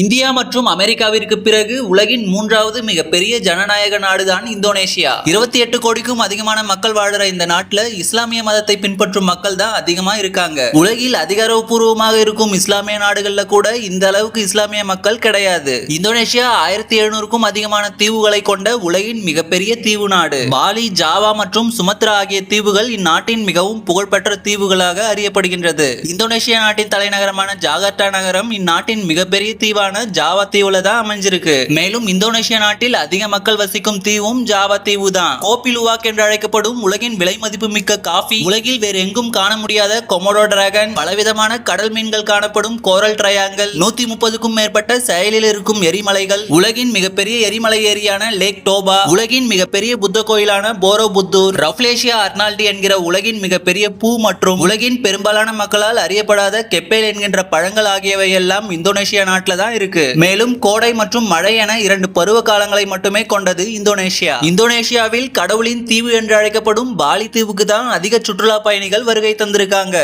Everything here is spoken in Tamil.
இந்தியா மற்றும் அமெரிக்காவிற்கு பிறகு உலகின் மூன்றாவது மிகப்பெரிய ஜனநாயக நாடுதான் இந்தோனேஷியா. இருபத்தி எட்டு கோடிக்கும் அதிகமான மக்கள் வாழ்ற இந்த நாட்டுல இஸ்லாமிய மதத்தை பின்பற்றும் மக்கள் தான் அதிகமா இருக்காங்க. உலகில் அதிகாரப்பூர்வமாக இருக்கும் இஸ்லாமிய நாடுகள்ல கூட இந்த அளவுக்கு இஸ்லாமிய மக்கள் கிடையாது. இந்தோனேஷியா ஆயிரத்தி எழுநூறுக்கும் அதிகமான தீவுகளை கொண்ட உலகின் மிகப்பெரிய தீவு நாடு. பாலி ஜாவா மற்றும் சுமத்ரா ஆகிய தீவுகள் இந்நாட்டின் மிகவும் புகழ்பெற்ற தீவுகளாக அறியப்படுகின்றது. இந்தோனேஷியா நாட்டின் தலைநகரமான ஜாகர்டா நகரம் இந்நாட்டின் மிகப்பெரிய தீவு தீவான ஜாவா தீவுல தான் அமைஞ்சிருக்கு. மேலும் இந்தோனேஷியா நாட்டில் அதிக மக்கள் வசிக்கும் தீவும் ஜாவா தீவு தான். கோப்பிலுவாக் என்று அழைக்கப்படும் உலகின் விலை மதிப்புமிக்க காஃபி. உலகில் வேறு எங்கும் காண முடியாத கொமோடோ டிராகன். பலவிதமான கடல் மீன்கள் காணப்படும் கோரல் ட்ரையாங்கல் நூத்தி முப்பதுக்கும் மேற்பட்ட செயலில் இருக்கும் எரிமலைகள். உலகின் மிகப்பெரிய எரிமலை ஏரியான லேக் டோபா உலகின் மிகப்பெரிய புத்த கோயிலான போரோ புத்தூர் ரஃப்லேஷியா அர்னால்டி என்கிற உலகின் மிகப்பெரிய பூ மற்றும் உலகின் பெரும்பாலான மக்களால் அறியப்படாத கெப்பேல் என்கின்ற பழங்கள் ஆகியவை எல்லாம் இந்தோனேஷியா நாட்டில் தான் இருக்கு. மேலும் கோடை மற்றும் மழை என இரண்டு பருவ காலங்களை மட்டுமே கொண்டது இந்தோனேஷியா. இந்தோனேஷியாவில் கடவுளின் தீவு என்று அழைக்கப்படும் பாலி தீவுக்கு தான் அதிக சுற்றுலா பயணிகள் வருகை தந்திருக்காங்க.